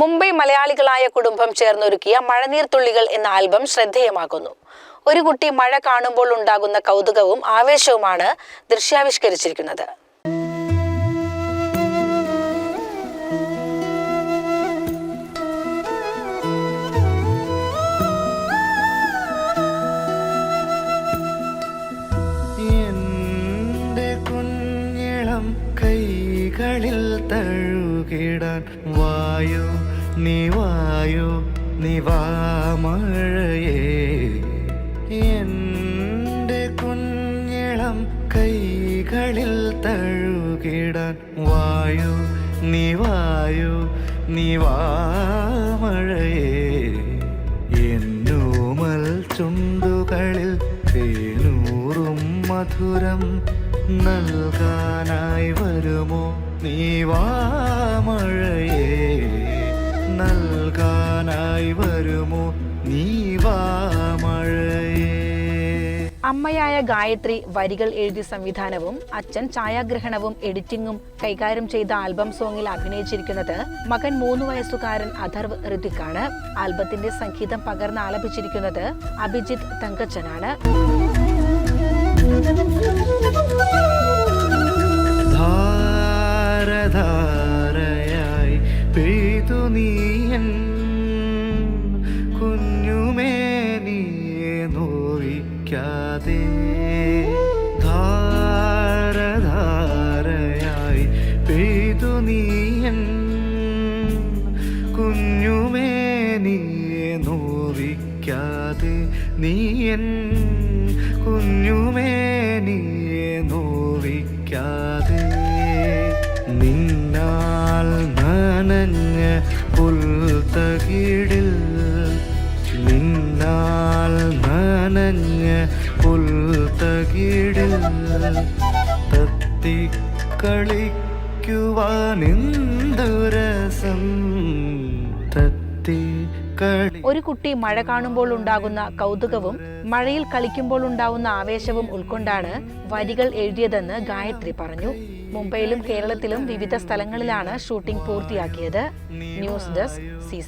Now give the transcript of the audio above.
മുംബൈ മലയാളികളായ കുടുംബം ചേർന്നൊരുക്കിയ മഴനീർ തുള്ളികൾ എന്ന ആൽബം ശ്രദ്ധേയമാകുന്നു. ഒരു കുട്ടി മഴ കാണുമ്പോൾ ഉണ്ടാകുന്ന കൗതുകവും ആവേശവുമാണ് ദൃശ്യാവിഷ്കരിച്ചിരിക്കുന്നത്. തഴുകിടാൻ വായോ? നീ വായോ? നീ വാമഴയേ എന്റെ കുഞ്ഞിളം കൈകളിൽ തഴുകിടാൻ വായോ? നീ വായോ? നീ വാമഴയേ എന്നൂമൽ ചുണ്ടുകളിൽ തേനൂറും മധുരം നൽകാനായി വരുമോ? നീ വാ മഴയേ. നൽകാനായി വരുമോ? നീ വാ മഴയേ. അമ്മയായ ഗായത്രി വരികൾ എഴുതി സംവിധാനവും അച്ഛൻ ഛായാഗ്രഹണവും എഡിറ്റിംഗും കൈകാര്യം ചെയ്ത ആൽബം സോങ്ങിൽ അഭിനയിച്ചിരിക്കുന്നത് മകൻ മൂന്ന് വയസ്സുകാരൻ അഥർവ് ഋതിക്കാണ്. ആൽബത്തിന്റെ സംഗീതം പകർന്ന് ആലപിച്ചിരിക്കുന്നത് അഭിജിത്ത് തങ്കച്ചനാണ്. ധാരധാരയായി പെയ്തു നീയൻ കുഞ്ഞുമേനിയെ നോവിക്കാതെ. നോവിക്കാതെ കുഞ്ഞുമേ കുഞ്ഞുമേനിയെ നോവിക്കാതെ നിന്നാൽ നനഞ്ഞ പുൽത്തകിടിൽ നിന്നാൽ നനഞ്ഞ പുൽത്തകിടിൽ തത്തി കളിക്കുവാൻ ഒരു കുട്ടി മഴ കാണുമ്പോൾ ഉണ്ടാകുന്ന കൗതുകവും മഴയിൽ കളിക്കുമ്പോൾ ഉണ്ടാവുന്ന ആവേശവും ഉൾക്കൊണ്ടാണ് വരികൾ എഴുതിയതെന്ന് ഗായത്രി പറഞ്ഞു. മുംബൈയിലും കേരളത്തിലും വിവിധ സ്ഥലങ്ങളിലാണ് ഷൂട്ടിംഗ് പൂർത്തിയാക്കിയത്. News desk C